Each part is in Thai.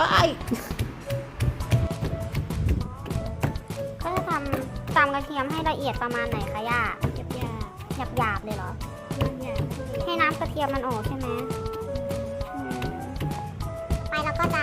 ว้ก็จะทำตำกระเทียมให้ละเอียดประมาณไหนคะย่าหยาบหยาบหยาบเลยเหรอ หยาบให้น้ำกระเทียมมันออกใช่ไหม ไปแล้วก็จะ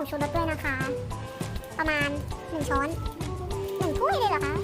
ของชูรสด้วยนะคะ ประมาณ 1 ช้อน1ถ้วยเลยเหรอคะ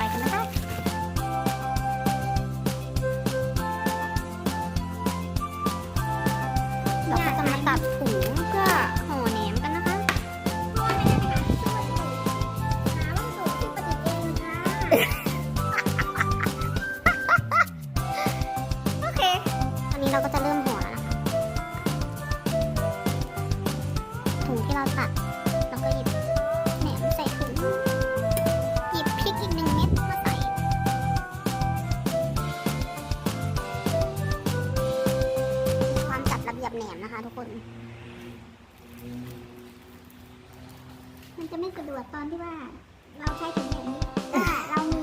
เราก็จะมาตัดถุงเห่อแหนมกันนะคะโอเคอนนี้เราก็จะเริ่ม แหนมนะคะ ทุกคน มันจะไม่สะดวกตอนที่ว่า เราใช้ถุงแบบนี้เรามี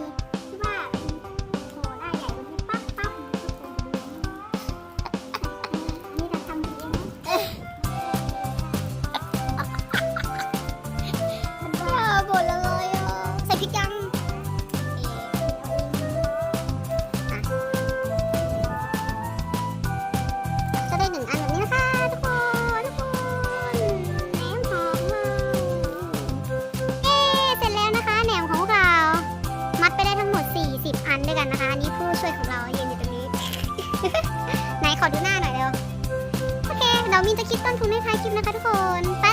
มินจะคิดต้นทุนให้ท้ายคลิปนะคะทุกคน ไป